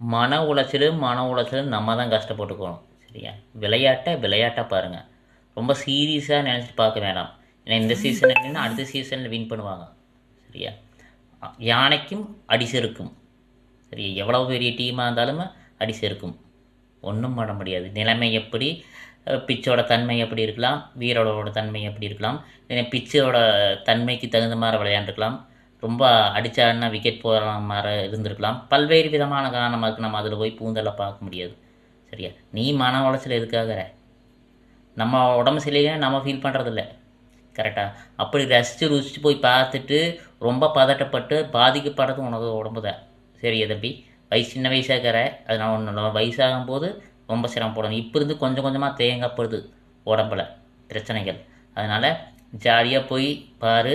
மன உளைச்சலும் மன உளைச்சலும் நம்ம தான் கஷ்டப்பட்டுக்கணும். சரியா? விளையாட்டை விளையாட்டாக பாருங்கள் ரொம்ப சீரியஸாக நினச்சிட்டு பார்க்க வேண்டாம் ஏன்னா இந்த சீசன் என்னென்னா அடுத்த சீசனில் வின் பண்ணுவாங்க. சரியா? யானைக்கும் அடி செருக்கும் சரியா? எவ்வளோ பெரிய டீமாக இருந்தாலும் அடி செருக்கும் ஒன்றும் பண்ண முடியாது. நிலைமை எப்படி? பிச்சோட தன்மை எப்படி இருக்கலாம்? வீரரோட தன்மை எப்படி இருக்கலாம்? பிச்சோட தன்மைக்கு தகுந்த மாதிரி விளையாண்டுருக்கலாம். ரொம்ப அடித்தாடினா விக்கெட் போகிற மாதிரி இருந்திருக்கலாம். பல்வேறு விதமான காரணமாக இருக்குது நம்ம அதில் போய் பூந்தெல்லாம் பார்க்க முடியாது. சரியா? நீ மன உளைச்சல் எதுக்காகிற? நம்ம உடம்பு சரியில்லை நம்ம ஃபீல் பண்ணுறதில்ல கரெக்டாக அப்படி ரசித்து ருசித்து போய் பார்த்துட்டு ரொம்ப பதட்டப்பட்டு பாதிக்கப்படுறது உனக்கு உடம்பு தான். சரியா தம்பி? வயசு சின்ன வயசாக இருக்கிற அது நான் ஒன்று வயசாகும் போது ரொம்ப சிரமப்படணும் இப்போ இருந்து கொஞ்சம் கொஞ்சமாக தேங்கப்படுது உடம்புல பிரச்சனைகள். அதனால் ஜாலியாக போய் பாரு.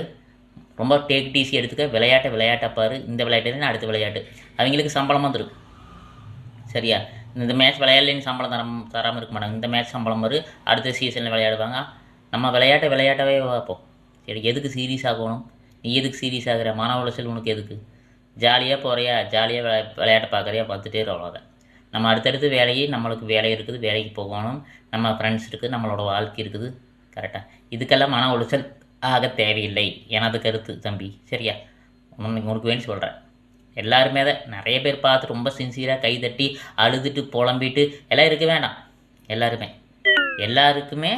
ரொம்ப டேக் டீசி எடுத்துக்க விளையாட்டை விளையாட்டை பாரு இந்த விளையாட்டு அடுத்த விளையாட்டு. அவங்களுக்கு சம்பளம் இருக்கும் சரியா? இந்த மேட்ச் விளையாடலைன்னு சம்பளம் தரம் தராமல் இருக்க மாட்டாங்க. இந்த மேட்ச் சம்பளம் வரும் அடுத்த சீசனில் விளையாடுவாங்க. நம்ம விளையாட்டை விளையாட்டவே பார்ப்போம். சரி எதுக்கு சீரியஸ் ஆகணும்? நீ எதுக்கு சீரியஸ் ஆகிற? மன உளைச்சல் உனக்கு எதுக்கு? ஜாலியாக போகிறியா ஜாலியாக விளையா விளையாட்டை பார்க்குறியா? பார்த்துட்டே அவ்வளோதான் நம்ம அடுத்தடுத்து வேலையே நம்மளுக்கு வேலை இருக்குது வேலைக்கு போகணும். நம்ம ஃப்ரெண்ட்ஸ் இருக்குது நம்மளோட வாழ்க்கை இருக்குது. கரெக்டாக இதுக்கெல்லாம் மன உளைச்சல் ஆக தேவையில்லை. எனது கருத்து தம்பி. சரியா? உனக்கு உனக்கு சொல்கிறேன் எல்லாருமே தான் நிறைய பேர் பார்த்து ரொம்ப சின்சியராக கை தட்டி அழுதுட்டு புலம்பிட்டு எல்லாம் இருக்க வேண்டாம் எல்லாருமே. எல்லாருக்குமே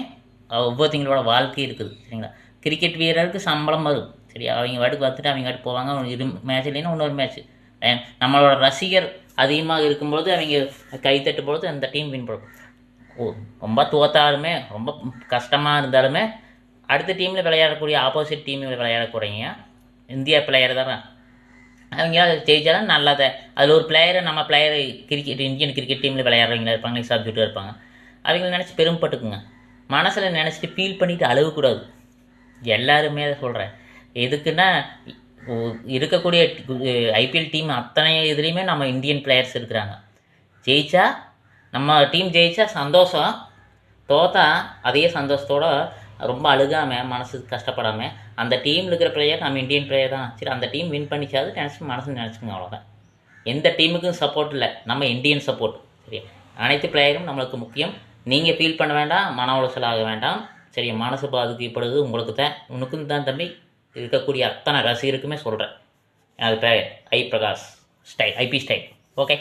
ஒவ்வொருத்தங்களோட வாழ்க்கை இருக்குது சரிங்களா? கிரிக்கெட் வீரருக்கு சம்பளம் வரும். சரி அவங்க வாட்டுக்கு பார்த்துட்டு அவங்க வாட்டு போவாங்க. இரு மேட்ச் இல்லைன்னா இன்னொரு மேட்ச் நம்மளோட ரசிகர் அதிகமாக இருக்கும்பொழுது அவங்க கைத்தட்டும் பொழுது அந்த டீம் வின் பண்ணும் ஓ ரொம்ப தோத்தாலுமே ரொம்ப கஷ்டமாக இருந்தாலுமே அடுத்த டீமில் விளையாடக்கூடிய ஆப்போசிட் டீமில் விளையாடக்கூடிய இந்தியா பிளேயர் தானே. அவங்க ஜெயிச்சாலும் நல்லது. அதில் ஒரு பிளேயரை நம்ம பிளேயர் கிரிக்கெட் இந்தியன் கிரிக்கெட் டீமில் விளையாடுறவங்களா இருப்பாங்க? சப்ஜெக்டாக இருப்பாங்க. அவங்க நினச்சி பெரும்பட்டுக்குங்க மனசில் நினச்சிட்டு ஃபீல் பண்ணிட்டு அழுகக்கூடாது. எல்லாருமே அதை சொல்கிறேன் எதுக்குன்னா இருக்கக்கூடிய ஐபிஎல் டீம் அத்தனை இதுலேயுமே நம்ம இந்தியன் பிளேயர்ஸ் இருக்கிறாங்க. ஜெயிச்சா நம்ம டீம் ஜெயிச்சா சந்தோஷம். தோத்தா அதே சந்தோஷத்தோட ரொம்ப அழுகாமல் மனசு கஷ்டப்படாமல் அந்த டீமில் இருக்கிற பிளேயர் நம்ம இந்தியன் பிளேயர் தான். சரி அந்த டீம் வின் பண்ணிச்சாது நினச்சி மனசு நினச்சிக்கோங்க அவ்வளோதான் எந்த டீமுக்கும் சப்போர்ட் இல்லை. நம்ம இந்தியன் சப்போர்ட் சரியா? அனைத்து பிளேயரும் நம்மளுக்கு முக்கியம். நீங்கள் ஃபீல் பண்ண வேண்டாம் மன உளைச்சல் ஆக வேண்டாம். சரி மனசு பாதிக்கப்படுது உங்களுக்கு தான். உனக்கும் தான் தம்பி. இருக்கக்கூடிய அத்தனை ரசிகருக்குமே சொல்கிறேன் அது பேர் I Prakash style IP style okay?